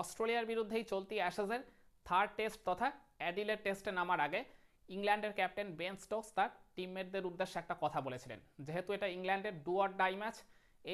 অস্ট্রেলিয়ার বিরুদ্ধেই চলতি অ্যাশেজের থার্ড টেস্ট তথা অ্যাডিলের টেস্টে নামার আগে ইংল্যান্ডের ক্যাপ্টেন বেন স্টোকস তার টিমমেটদের উদ্দেশ্যে একটা কথা বলেছিলেন। যেহেতু এটা ইংল্যান্ডের ডু অর ডাই ম্যাচ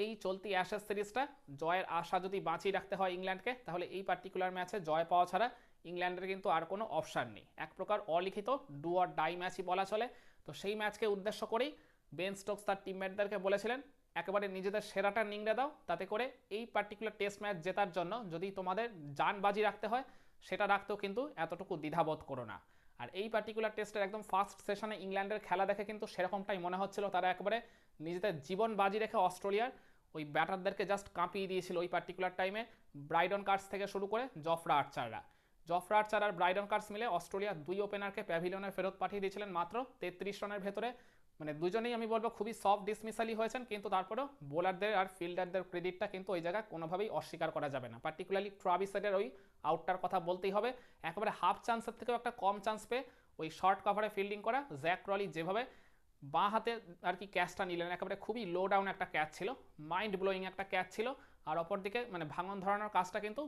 এই চলতি অ্যাশেজ সিরিজটা জয়ের আশা যদি বাঁচিয়ে রাখতে হয় ইংল্যান্ডকে, তাহলে এই পার্টিকুলার ম্যাচে জয় পাওয়া ছাড়া ইংল্যান্ডের কিন্তু আর কোনো অপশান নেই। এক প্রকার অলিখিত ডু অর ডাই ম্যাচই বলা চলে। তো সেই ম্যাচকে উদ্দেশ্য করেই বেন স্টোকস তার টিমমেটদেরকে বলেছিলেন একেবারে নিজেদের সেরাটা নিংড়ে দাও, তাতে করে এই পার্টিকুলার টেস্ট ম্যাচ জেতার জন্য যদি তোমাদের যান বাজি রাখতে হয়, সেটা রাখতেও কিন্তু এতটুকু দ্বিধাবোধ করো না। আর এই পার্টিকুলার টেস্টের একদম ফার্স্ট সেশনে ইংল্যান্ডের খেলা দেখে কিন্তু সেরকমটাই মনে হচ্ছিল, তারা একেবারে নিজেদের জীবন বাজি রেখে অস্ট্রেলিয়ার ওই ব্যাটারদেরকে জাস্ট কাঁপিয়ে দিয়েছিল ওই পার্টিকুলার টাইমে ব্রাইডন কার্স থেকে শুরু করে জফরা আর্চাররা। জফরা আর্চার আর ব্রাইডন কার্স মিলে অস্ট্রেলিয়ার দুই ওপেনারকে প্যাভিলিয়নে ফেরত পাঠিয়ে দিয়েছিলেন মাত্র তেত্রিশ রানের ভেতরে। মানে দুজনেই আমি বলব খুবই সফট ডিসমিসালি হয়েছেন, কিন্তু তারপরেও বোলারদের আর ফিল্ডারদের ক্রেডিটটা কিন্তু ওই জায়গায় কোনোভাবেই অস্বীকার করা যাবে না। পার্টিকুলারলি ট্রাভিসেটের ওই আউটটার কথা বলতেই হবে। একেবারে হাফ চান্সের থেকেও একটা কম চান্স পেয়ে ওই শর্ট কভারে ফিল্ডিং করা জ্যাক ক্রলি যেভাবে বাঁ হাতে আর কি ক্যাচটা নিলেন, একেবারে খুবই লো ডাউন একটা ক্যাচ ছিল মাইন্ড ব্লোয়িং একটা ক্যাচ ছিল। আর অপরদিকে মানে ভাঙন ধরানোর কাজটা কিন্তু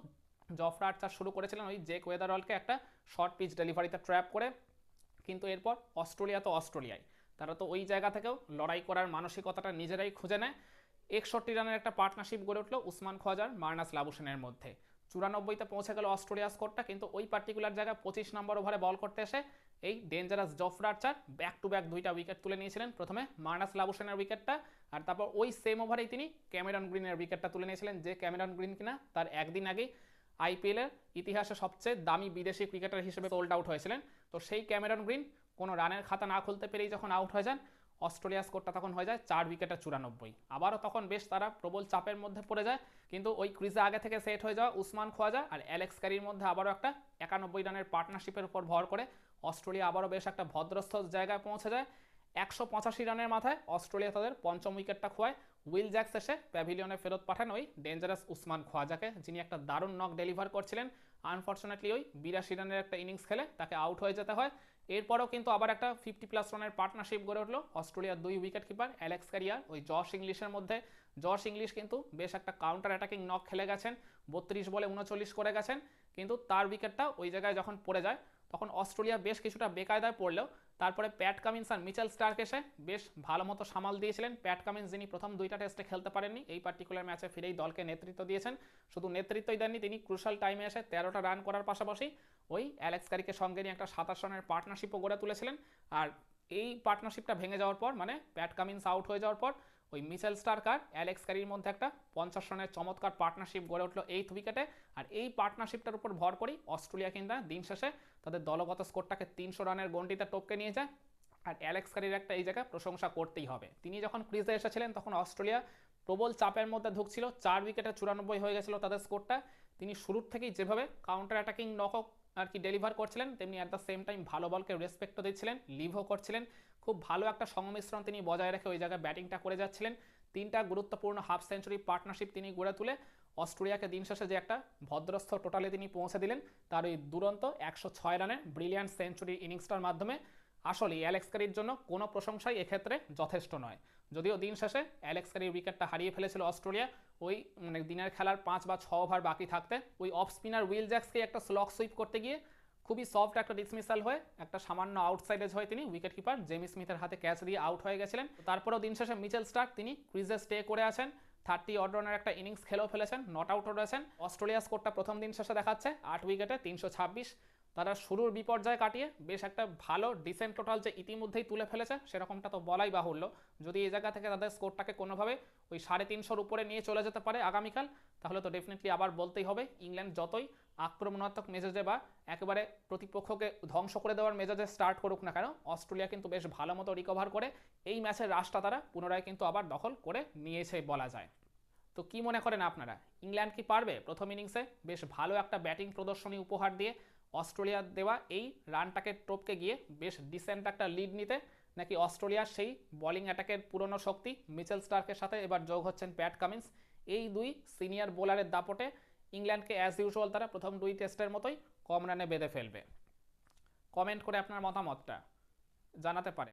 জফরা আর্চার শুরু করেছিলেন ওই জেক ওয়েদারওয়ালকে একটা শর্ট পিচ ডেলিভারিতে ট্র্যাপ করে। কিন্তু এরপর অস্ট্রেলিয়া তো অস্ট্রেলিয়ায়। তারা তো ওই জায়গা থেকেও লড়াই করার মানসিকতাটা নিজেরাই খুঁজে নেয়। একষট্টি রানের একটা পার্টনারশিপ গড়ে উঠল উসমান খোয়াজার, মার্নাস লাবুসেনের মধ্যে। চুরানব্বইতে পৌঁছে গেল অস্ট্রেলিয়া স্কোরটা কিন্তু ওই পার্টিকুলার জায়গায় পঁচিশ নম্বর ওভারে বল করতে এসে এই dangerous Jofra Archer back to back দুইটা উইকেট তুলে নিয়েছিলেন। প্রথমে মার্নাস লাবুসেনের উইকেটটা আর তারপর ওই সেম ওভারেই তিনি ক্যামেরন গ্রিনের উইকেটটা তুলে নিয়েছিলেন, যে ক্যামেরন গ্রিন কিনা তার একদিন আগেই আইপিএলের ইতিহাসে সবচেয়ে দামি বিদেশি ক্রিকেটার হিসেবে সোল্ড আউট হয়েছিলেন। তো সেই ক্যামেরন গ্রিন কোনো রানের খাতা না খুলতে পেরেই যখন আউট হয়ে যান, অস্ট্রেলিয়া স্কোরটা তখন হয়ে যায় চার উইকেটে চুরানব্বই। আবারও তখন বেশ তারা প্রবল চাপের মধ্যে পড়ে যায়, কিন্তু ওই ক্রিজে আগে থেকে সেট হয়ে যাওয়া উসমান খোয়াজা আর অ্যালেক্স ক্যারির মধ্যে আবারও একটা একানব্বই রানের পার্টনারশিপের উপর ভর করে অস্ট্রেলিয়া আবারও বেশ একটা ভদ্রস্থ জায়গায় পৌঁছে যায়। একশো পঁচাশি রানের মাথায় অস্ট্রেলিয়া তাদের পঞ্চম উইকেটটা খোয়ায়। উইল জ্যাক্স এসে প্যাভিলিয়নে ফেরত পাঠান ওই ডেঞ্জারাস উসমান খোয়াজাকে, যিনি একটা দারুণ নক ডেলিভার করছিলেন। আনফর্চুনেটলি ওই বিরাশি রানের একটা ইনিংস খেলে তাকে আউট হয়ে যেতে হয়। এরপরও কিন্তু আবার একটা ফিফটি প্লাস রানের পার্টনারশিপ গড়ে উঠল অস্ট্রেলিয়ার দুই উইকেট কিপার অ্যালেক্স ক্যারিয়ার ওই জশ ইংলিশের মধ্যে। জশ ইংলিশ কিন্তু বেশ একটা কাউন্টার অ্যাটাকিং নক খেলে গেছেন, বত্রিশ বলে উনচল্লিশ করে গেছেন। কিন্তু তার উইকেটটা ওই জায়গায় যখন পড়ে যায় তখন অস্ট্রেলিয়া বেশ কিছুটা বেকায়দায় পড়লেও তারপরে প্যাট কামিন্স আর মিচেল স্টার্ক এসে বেশ ভালো মতো সামাল দিয়েছিলেন। প্যাট কামিন্স যিনি প্রথম দুইটা টেস্টে খেলতে পারেননি, এই পার্টিকুলার ম্যাচে ফিরেই দলকে নেতৃত্ব দিয়েছেন। শুধু নেতৃত্বই দেননি, তিনি ক্রুশাল টাইমে এসে তেরোটা রান করার পাশাপাশি ওই অ্যালেক্স কারিকে সঙ্গে নিয়ে একটা সাতাশ রানের পার্টনারশিপও গড়ে তুলেছিলেন। আর এই পার্টনারশিপটা ভেঙে যাওয়ার পর মানে প্যাট কামিন্স আউট হয়ে যাওয়ার পর ওই মিচেল স্টার্ক আর অ্যালেক্স ক্যারির মধ্যে একটা পঞ্চাশ রানের চমৎকার পার্টনারশিপ গড়ে উঠল এইথ উইকেটে। আর এই পার্টনারশিপটার উপর ভর করেই অস্ট্রেলিয়া কিন্তু দিন শেষে। তাদের দলগত স্কোরটাকে তিনশো রানের গন্ডিতে টপকে নিয়ে যায়। আর অ্যালেক্স কারির একটা এই জায়গায় প্রশংসা করতেই হবে। তিনি যখন ক্রিজে এসেছিলেন, তখন অস্ট্রেলিয়া প্রবল চাপের মধ্যে ঢুকছিল চার উইকেটে চুরানব্বই হয়ে গেছিল তাদের স্কোরটা। তিনি শুরুর থেকেই যেভাবে কাউন্টার অ্যাটাকিং নক আর কি ডেলিভার করছিলেন, তেমনি অ্যাট দ্য সেম টাইম ভালো বলকে রেসপেক্টও দিচ্ছিলেন লিভও করছিলেন। খুব ভালো একটা সংমিশ্রণ তিনি বজায় রেখে ওই জায়গায় ব্যাটিংটা করে যাচ্ছিলেন। তিনটা গুরুত্বপূর্ণ হাফ সেঞ্চুরি পার্টনারশিপ তিনি গড়ে তুলে, অস্ট্রেলিয়াকে দিন শেষে যে একটা ভদ্রস্থ টোটালে তিনি পৌঁছে দিলেন, তার ওই দুরন্ত একশো ছয় রানের ব্রিলিয়ান্ট সেঞ্চুরি ইনিংসটার মাধ্যমে। আসলে অ্যালেক্স কারির জন্য কোনো প্রশংসাই এক্ষেত্রে যথেষ্ট নয়। যদিও দিন শেষে অ্যালেক্স কারির উইকেটটা হারিয়ে ফেলেছিল অস্ট্রেলিয়া, ওই মানে দিনের খেলার পাঁচ বা ছ ওভার বাকি থাকতে, ওই অফ স্পিনার উইল জ্যাক্সকে একটা স্লক সুইপ করতে গিয়ে খুবই সফট একটা ডিসমিসাল হয়ে, একটা সামান্য আউটসাইডেজ হয়ে তিনি উইকেট কিপার জেমি স্মিথের হাতে ক্যাচ দিয়ে আউট হয়ে গেছিলেন। তারপরেও দিন শেষে মিচেল স্টার্ক তিনি ক্রিজে স্টে করে আছেন। থার্টি অড একটা ইনিংস খেলেও ফেলেছেন নট আউটও রয়েছেন। অস্ট্রেলিয়া স্কোরটা প্রথম দিন শেষে দেখাচ্ছে, আট উইকেটে তিনশো ছাব্বিশ। তারা শুরুর বিপর্যয় কাটিয়ে বেশ একটা ভালো ডিসেন্ট টোটাল যে ইতিমধ্যেই তুলে ফেলেছে, সেরকমটা তো বলাই বাহুল্য। যদি এই জায়গা থেকে তাদের স্কোরটাকে কোনোভাবে ওই সাড়ে তিনশোর উপরে নিয়ে চলে যেতে পারে আগামীকাল, তাহলে তো ডেফিনেটলি আবার বলতেই হবে, ইংল্যান্ড যতই আক্রমণাত্মক মেজাজে বা একেবারে প্রতিপক্ষকে ধ্বংস করে দেওয়ার মেজাজে স্টার্ট করুক না কেন, অস্ট্রেলিয়া কিন্তু বেশ ভালো মতো রিকভার করে, এই ম্যাচের রাশটা তারা পুনরায় কিন্তু আবার দখল করে নিয়েছে বলা যায়। তো কি মনে করেন আপনারা? ইংল্যান্ড কি পারবে? প্রথম ইনিংসে বেশ ভালো একটা ব্যাটিং প্রদর্শনী উপহার দিয়ে অস্ট্রেলিয়ার দেওয়া এই রানটাকে টপকে গিয়ে বেশ ডিসেন্ট একটা লিড নিতে। নাকি অস্ট্রেলিয়ার সেই বলিং অ্যাটাকের পুরনো শক্তি মিচেল স্টার্কের সাথে এবার যোগ হচ্ছেন প্যাট কামিন্স। এই দুই সিনিয়র বোলারের দাপটে ইংল্যান্ডকে অ্যাজ ইউজুয়াল তারা প্রথম দুই টেস্টের মতোই কম রানে বেঁধে ফেলবে। কমেন্ট করে আপনার মতামতটা জানাতে পারে